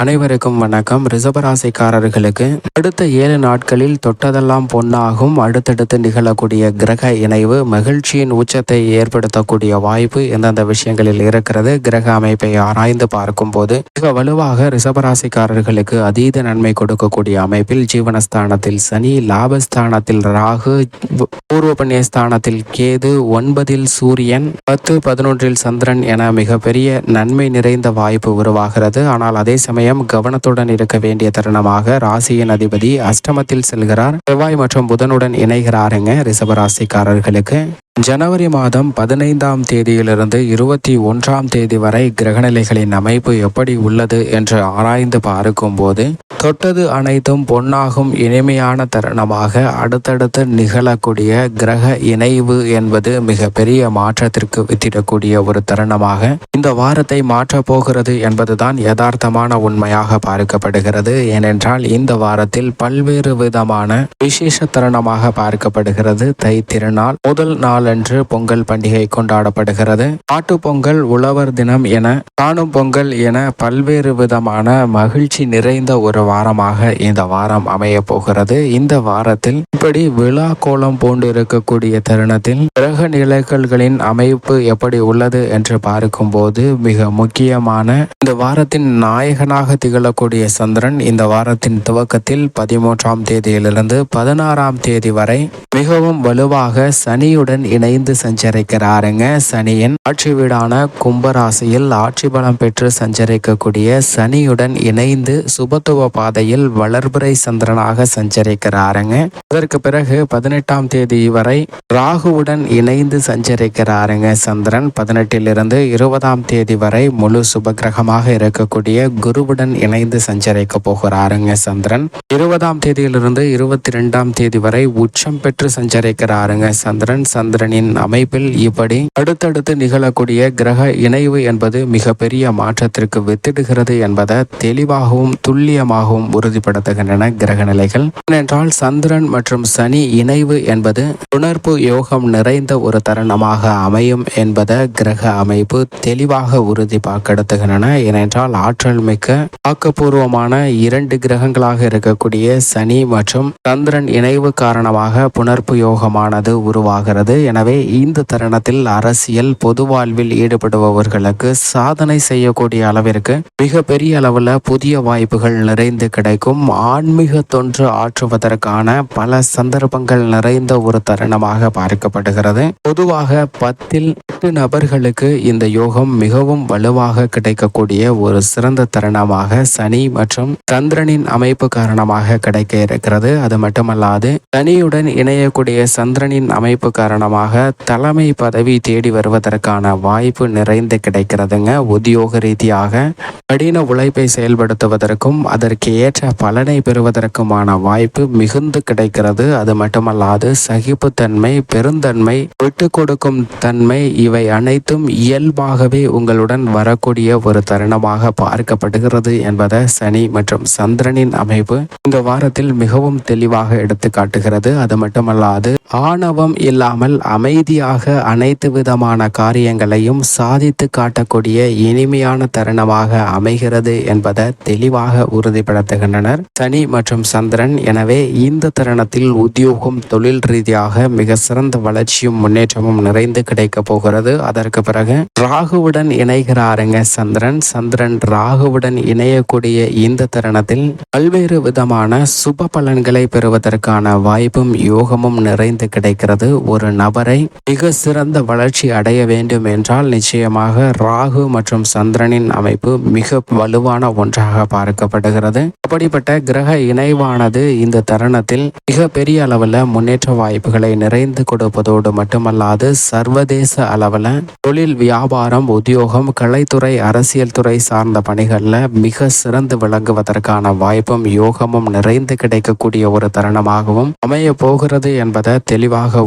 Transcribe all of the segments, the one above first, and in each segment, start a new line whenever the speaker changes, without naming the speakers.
அனைவருக்கும் வணக்கம். ரிசபராசிக்காரர்களுக்கு அடுத்த ஏழு நாட்களில் தொட்டதெல்லாம் பொன்னாகும். அடுத்தடுத்து நிகழக்கூடிய கிரக இணைவு மகிழ்ச்சியின் உச்சத்தை ஏற்படுத்தக்கூடிய வாய்ப்பு எந்தெந்த விஷயங்களில் இருக்கிறது? கிரக அமைப்பை ஆராய்ந்து பார்க்கும்போது மிக வலுவாக ரிசபராசிக்காரர்களுக்கு அதீத நன்மை கொடுக்கக்கூடிய அமைப்பில் ஜீவனஸ்தானத்தில் சனி லாபஸ்தானத்தில் ராகு பூர்வ புண்ணியஸ்தானத்தில் கேது ஒன்பதில் சூரியன் பத்து பதினொன்றில் சந்திரன் என மிகப்பெரிய நன்மை நிறைந்த வாய்ப்பு உருவாகிறது. ஆனால் அதே சமயம் கவனத்துடன் இருக்க வேண்டிய தருணமாக ராசியின் அதிபதி அஷ்டமத்தில் செல்கிறார். செவ்வாய் மற்றும் புதனுடன் இணைகிறாருங்க ரிசபராசிக்காரர்களுக்கு ஜனவரி மாதம் பதினைந்தாம் தேதியிலிருந்து இருபத்தி ஒன்றாம் தேதி வரை கிரகநிலைகளின் அமைப்பு எப்படி உள்ளது என்று ஆராய்ந்து பார்க்கும்போது தொட்டது அனைத்தும் பொன்னாகும் இனிமையான தருணமாக அடுத்தடுத்து நிகழக்கூடிய கிரக இணைவு என்பது மிக பெரிய மாற்றத்திற்கு வித்திடக்கூடிய ஒரு தருணமாக இந்த வாரத்தை மாற்றப் போகிறது என்பதுதான் யதார்த்தமான உண்மையாக பார்க்கப்படுகிறது. ஏனென்றால் இந்த வாரத்தில் பல்வேறு விதமான விசேஷ தருணமாக பார்க்கப்படுகிறது. தை திருநாள் முதல் நாள் அன்று பொங்கல் பண்டிகை கொண்டாடப்படுகிறது. ஆட்டு பொங்கல் உழவர் தினம் என காணும் பொங்கல் என பல்வேறு விதமான மகிழ்ச்சி நிறைந்த ஒரு வாரமாக இந்த வாரம் அமைய போகிறது. இந்த வாரத்தில் இப்படி விழா கோலம் போன்று இருக்கக்கூடிய தருணத்தில் கிரக நிலைகள்களின் அமைப்பு எப்படி உள்ளது என்று பார்க்கும்போது மிக முக்கியமான இந்த வாரத்தின் நாயகனாக திகழக்கூடிய சந்திரன் இந்த வாரத்தின் துவக்கத்தில் பதிமூன்றாம் தேதியிலிருந்து பதினாறாம் தேதி வரை மிகவும் வலுவாக சனியுடன் இணைந்து சஞ்சரிக்கிறாருங்க. சனியின் ஆட்சி வீடான கும்பராசியில் ஆட்சி பலம் பெற்று சஞ்சரிக்கக்கூடிய சனியுடன் இணைந்து சுபத்துவ பாதையில் வளர்புரை சந்திரனாக சஞ்சரிக்கிறாருங்க. அதற்கு பிறகு பதினெட்டாம் தேதி வரை ராகுவுடன் இணைந்து சஞ்சரிக்கிறாருங்க சந்திரன். பதினெட்டிலிருந்து இருபதாம் தேதி வரை முழு சுபகிரகமாக இருக்கக்கூடிய குருவுடன் இணைந்து சஞ்சரிக்க போகிறாருங்க சந்திரன். இருபதாம் தேதியிலிருந்து இருபத்தி ரெண்டாம் தேதி வரை உச்சம் பெற்று சஞ்சரிக்கிறாருங்க சந்திரன் சந்திரனின் அமைப்பில் இப்படி அடுத்தடுத்து நிகழக்கூடிய கிரக இணைவு என்பது மிகப்பெரிய மாற்றத்திற்கு வித்திடுகிறது என்பதை தெளிவாகவும் துல்லியமாகவும் உறுதிப்படுத்துகின்றன கிரக நிலைகள். ஏனென்றால் சந்திரன் மற்றும் சனி இணைவு என்பது உணர்வு யோகம் நிறைந்த ஒரு தருணமாக அமையும் என்பதை கிரக அமைப்பு தெளிவாக உறுதி பார்க்கெடுத்துகின்றன ஏனென்றால் ஆற்றல் மிக்க ஆக்கப்பூர்வமான இரண்டு கிரகங்களாக இருக்கக்கூடிய சனி மற்றும் சந்திரன் இணைவு காரணமாக புணர்ப்பு யோகமானது உருவாகிறது எனவே இந்த தருணத்தில் அரசியல் பொது வாழ்வில் ஈடுபடுபவர்களுக்கு சாதனை செய்யக்கூடிய அளவிற்கு மிக பெரிய அளவில் புதிய வாய்ப்புகள் நிறைந்து கிடைக்கும். ஆன்மீக தொன்று ஆற்றுவதற்கான பல சந்தர்ப்பங்கள் நிறைந்த ஒரு தருணமாக பார்க்கப்படுகிறது. பொதுவாக பத்தில் எட்டு நபர்களுக்கு இந்த யோகம் மிகவும் வலுவாக கிடைக்கக்கூடிய ஒரு சிறந்த தருணமாக சனி மற்றும் சந்திரனின் அமைப்பு காரணமாக கிடைக்க இருக்கிறது. அது மட்டுமல்லாது சனியுடன் இணையக்கூடிய சந்திரனின் அமைப்பு காரணமாக தலைமை பதவி தேடி வருவதற்கான வாய்ப்பு நிறைந்து கிடைக்கிறதுங்க. உத்தியோக ரீதியாக கடின உழைப்பை செயல்படுத்துவதற்கும் அதற்கு ஏற்ற பலனை பெறுவதற்குமான வாய்ப்பு மிகுந்து கிடைக்கிறது. அது மட்டுமல்லாது சகிப்புத்தன்மை பெருந்தன்மை விட்டு கொடுக்கும் தன்மை இவை அனைத்தும் இயல்பாகவே உங்களுடன் வரக்கூடிய ஒரு தருணமாக பார்க்கப்படுகிறது என்பதை சனி மற்றும் சந்திரனின் அமைப்பு இந்த வாரத்தில் மிகவும் தெளிவாக எடுத்து காட்டுகிறது. அது மட்டுமல்லாது ஆணவம் இல்லாமல் அமைதியாக அனைத்து விதமான காரியங்களையும் சாதித்து காட்டக்கூடிய இனிமையான தருணமாக அமைகிறது என்பதை தெளிவாக உறுதிப்படுத்துகின்றனர். சனி மற்றும் சந்திரன் எனவே இந்த தருணத்தில் உத்தியோகம் தொழில் ரீதியாக மிக சிறந்த வளர்ச்சியும் முன்னேற்றமும் நிறைந்து கிடைக்க போகிறது. அதற்கு பிறகு ராகுவுடன் இணைகிறாருங்க சந்திரன். சந்திரன் ராகுவுடன் இணையக்கூடிய இந்த தருணத்தில் பல்வேறு விதமான சுப பலன்களை பெறுவதற்கான வாய்ப்பும் யோகமும் நிறைந்து கிடைக்கிறது. ஒரு நபர் வரை மிக சிறந்த வளர்ச்சி அடைய வேண்டும் என்றால் நிச்சயமாக ராகு மற்றும் சந்திரனின் அமைப்பு மிக வலுவான ஒன்றாக பார்க்கப்படுகிறது. அப்படிப்பட்ட கிரக இணைவானது இந்த தருணத்தில் மிக பெரிய அளவில் முன்னேற்ற வாய்ப்புகளை நிறைந்து கொடுப்பதோடு மட்டுமல்லாது சர்வதேச அளவில் தொழில் வியாபாரம் உத்தியோகம் கலைத்துறை அரசியல் துறை சார்ந்த பணிகளில் மிக சிறந்து விளங்குவதற்கான வாய்ப்பும் யோகமும் நிறைந்து கிடைக்கக்கூடிய ஒரு தருணமாகவும் அமைய போகிறது என்பதை தெளிவாக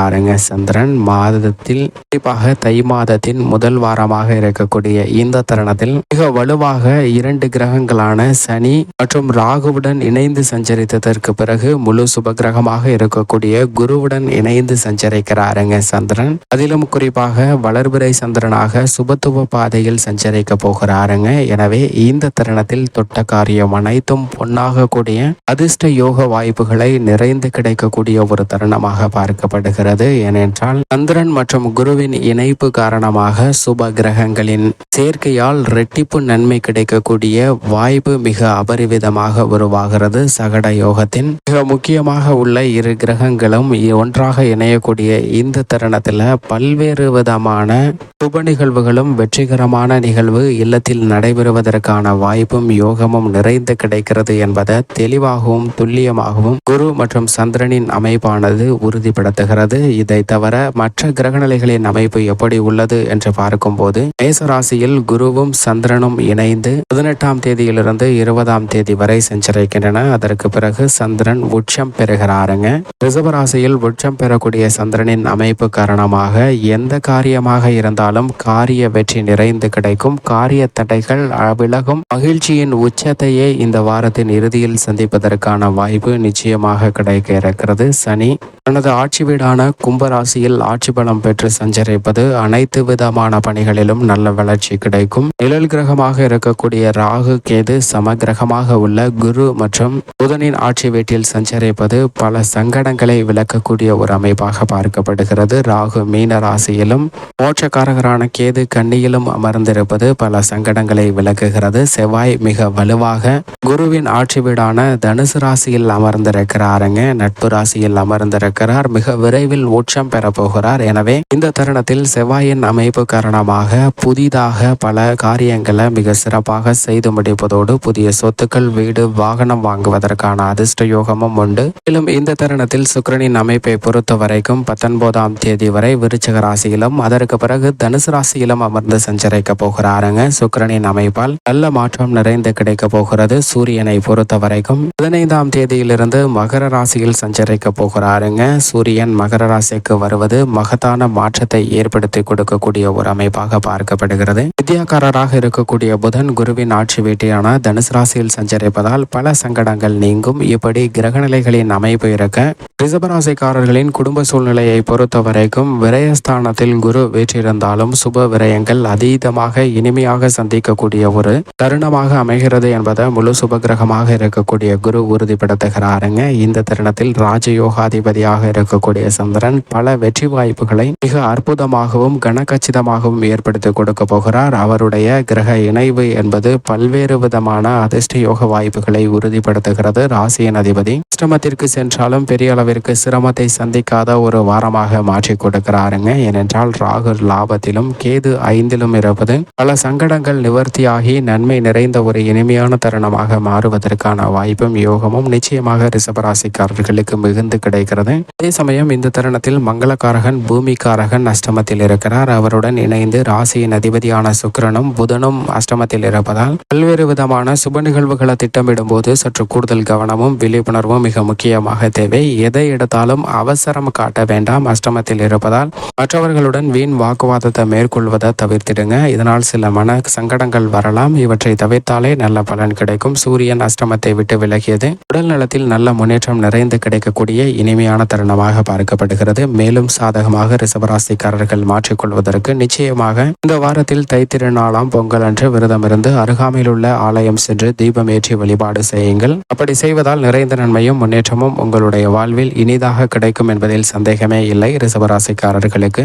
பாருங்க சந்திரன். மாதத்தில் குறிப்பாக தை மாதத்தின் முதல் வாரமாக இருக்கக்கூடிய இந்த தருணத்தில் மிக வலுவாக இரண்டு கிரகங்களான சனி மற்றும் ராகுவுடன் இணைந்து சஞ்சரித்ததற்கு பிறகு முழு சுப கிரகமாக இருக்கக்கூடிய குருவுடன் இணைந்து சஞ்சரிக்கிறாருங்க சந்திரன். அதிலும் குறிப்பாக வளர்பிறை சந்திரனாக சுபத்துவ பாதையில் சஞ்சரிக்க போகிறாருங்க. எனவே இந்த தருணத்தில் தொட்ட காரியம் அனைத்தும் பொன்னாக கூடிய அதிர்ஷ்ட யோக வாய்ப்புகளை நிறைந்து கிடைக்கக்கூடிய ஒரு தருணமாக பார்க்கப்படுகிறது. ஏனென்றால் சந்திரன் மற்றும் குருவின் இணைப்பு காரணமாக சுப கிரகங்களின் சேர்க்கையால் ரெட்டிப்பு நன்மை கிடைக்கக்கூடிய வாய்ப்பு மிக அபரிவிதமாக உருவாகிறது. சகட யோகத்தின் மிக முக்கியமாக உள்ள இரு கிரகங்களும் ஒன்றாக இணையக்கூடிய இந்த தருணத்தில் பல்வேறு விதமான சுப நிகழ்வுகளும் வெற்றிகரமான நிகழ்வு இல்லத்தில் நடைபெறுவதற்கான வாய்ப்பும் யோகமும் நிறைந்து கிடைக்கிறது என்பதை தெளிவாகவும் துல்லியமாகவும் குரு மற்றும் சந்திரனின் அமைப்பானது உறுதிப்படுத்துகிறது. இதை தவிர மற்ற கிரகநிலைகளின் அமைப்பு எப்படி உள்ளது என்று பார்க்கும்போது மேசராசியில் குருவும் சந்திரனும் இணைந்து பதினெட்டாம் தேதியிலிருந்து இருபதாம் தேதி வரை சஞ்சரிக்கின்றன அதற்கு பிறகு சந்திரன் உச்சம் பெறுகிறாருங்க. ரிசவராசியில் உச்சம் பெறக்கூடிய சந்திரனின் அமைப்பு காரணமாக எந்த காரியமாக இருந்தாலும் காரிய வெற்றி நிறைந்து கிடைக்கும். காரிய தடைகள் விலகும். மகிழ்ச்சியின் உச்சத்தையே இந்த வாரத்தின் இறுதியில் சந்திப்பதற்கான வாய்ப்பு நிச்சயமாக கிடைக்க இருக்கிறது. சனி தனது ஆட்சி வீடான கும்பராசியில் ஆட்சி பலம் பெற்று சஞ்சரிப்பது அனைத்து விதமான பணிகளிலும் நல்ல வளர்ச்சி கிடைக்கும். நிழல் கிரகமாக இருக்கக்கூடிய ராகு கேது சமகிரகமாக உள்ள குரு மற்றும் புதனின் ஆட்சி வீட்டில் சஞ்சரிப்பது பல சங்கடங்களை விளக்கக்கூடிய ஒரு அமைப்பாக பார்க்கப்படுகிறது. ராகு மீன ராசியிலும் மோட்சக்காரகரான கேது கண்ணியிலும் அமர்ந்திருப்பது பல சங்கடங்களை விளக்குகிறது. செவ்வாய் மிக வலுவாக குருவின் ஆட்சி வீடான தனுசு ராசியில் அமர்ந்திருக்கிறாருங்க. நட்பு ராசியில் அமர்ந்திருக்கிறார். மிக விரைவில் உச்சம் பெறப்போகிறார் எனவே இந்த தருணத்தில் செவ்வாயின் அமைப்பு காரணமாக புதிதாக பல காரியங்களை மிக சிறப்பாக செய்து முடிப்பதோடு புதிய சொத்துக்கள் வீடு வாகனம் வாங்குவதற்கான அதிர்ஷ்ட யோகமும் உண்டு. மேலும் இந்த தருணத்தில் சுக்கிரனின் அமைப்பை பொறுத்த வரைக்கும் பத்தொன்பதாம் தேதி வரை விருச்சக ராசியிலும் அதற்கு பிறகு தனுசு ராசியிலும் அமர்ந்து சஞ்சரிக்க போகிறாருங்க. சுக்கிரனின் அமைப்பால் நல்ல மாற்றம் நிறைந்து கிடைக்க போகிறது. சூரியனை பொறுத்த வரைக்கும் பதினைந்தாம் தேதியிலிருந்து மகர ராசியில் சஞ்சரிக்க போகிறாருங்க. சூரியன் மகர ராசிக்கு வருவது மகத்தான மாற்றத்தை ஏற்படுத்தி கொடுக்கக்கூடிய ஒரு அமைப்பாக பார்க்கப்படுகிறது. வித்யாக்காரராக இருக்கக்கூடிய புதன் குருவின் ஆட்சி வீட்டியான தனுசு ராசியில் சஞ்சரிப்பதால் பல சங்கடங்கள் நீங்கும். இப்படி கிரகநிலைகளின் அமைப்பு இருக்க ரிசபராசிக்காரர்களின் குடும்ப சூழ்நிலையை பொறுத்த வரைக்கும் விரயஸ்தானத்தில் குரு வீற்றிருந்தாலும் சுப விரயங்கள் அதீதமாக இனிமையாக சந்திக்கக்கூடிய ஒரு தருணமாக அமைகிறது என்பதை முழு சுபகிரகமாக இருக்கக்கூடிய குரு உறுதிப்படுத்துகிறாருங்க. இந்த தருணத்தில் ராஜயோகாதிபதியாக இருக்கக்கூடிய சந்திரன் பல வெற்றி வாய்ப்புகளை மிக அற்புதமாகவும் கனகச்சிதமாகவும் ஏற்படுத்தி கொடுக்க போகிறார். அவருடைய கிரக இணைவு என்பது பல்வேறு விதமான அதிர்ஷ்ட யோக வாய்ப்புகளை உறுதிப்படுத்துகிறது. ராசியின் அதிபதி அஷ்டமத்திற்கு சென்றாலும் பெரிய அளவிற்கு சிரமத்தை சந்திக்காத ஒரு வாரமாக மாற்றி கொடுக்கிறாருங்க. ஏனென்றால் ராகு லாபத்திலும் கேது ஐந்திலும் இருப்பது பல சங்கடங்கள் நிவர்த்தியாகி நன்மை நிறைந்த ஒரு இனிமையான தருணமாக மாறுவதற்கான வாய்ப்பும் யோகமும் நிச்சயமாக ரிஷபராசிக்காரர்களுக்கு மிகுந்து கிடைக்கிறது. அதே சமயம் இந்த தருணத்தில் மங்களக்காரகன் பூமிக்காரகன் அஷ்டமத்தில் இருக்கிறார். அவருடன் இணைந்து ராசியின் அதிபதியான சுக்கிரனும் புதனும் அஷ்டமத்தில் இருப்பதால் பல்வேறு விதமான சுப நிகழ்வுகளை திட்டமிடும் போது சற்று கூடுதல் கவனமும் விழிப்புணர்வும் மிக முக்கியமாக தேவை. எதை எடுத்தாலும் அவசரம் காட்ட வேண்டாம். அஷ்டமத்தில் இருப்பதால் மற்றவர்களுடன் வீண் வாக்குவாதத்தை மேற்கொள்வதை தவிர்த்திடுங்க. இதனால் சில மன சங்கடங்கள் வரலாம். இவற்றை தவிர்த்தாலே நல்ல பலன் கிடைக்கும். சூரியன் அஷ்டமத்தை விட்டு விலகியது உடல் நலத்தில் நல்ல முன்னேற்றம் நிறைந்து கிடைக்கக்கூடிய இனிமையான தருணமாக பார்க்கப்படுகிறது. மேலும் சாதகமாக ரிசவராசிக்காரர்கள் மாற்றிக்கொள்வதற்கு நிச்சயமாக இந்த வாரத்தில் தைத்திருநாளாம் பொங்கல் அன்று விரதமிருந்து அருகாமையில் உள்ள ஆலயம் சென்று தீபம் ஏற்றி வழிபாடு செய்யுங்கள். அப்படி செய்வதால் நிறைந்த நன்மையும் முன்னேற்றமும் உங்களுடைய வாழ்வில் இனிதாக கிடைக்கும் என்பதில் சந்தேகமே இல்லை. ரிசவராசிக்காரர்களுக்கு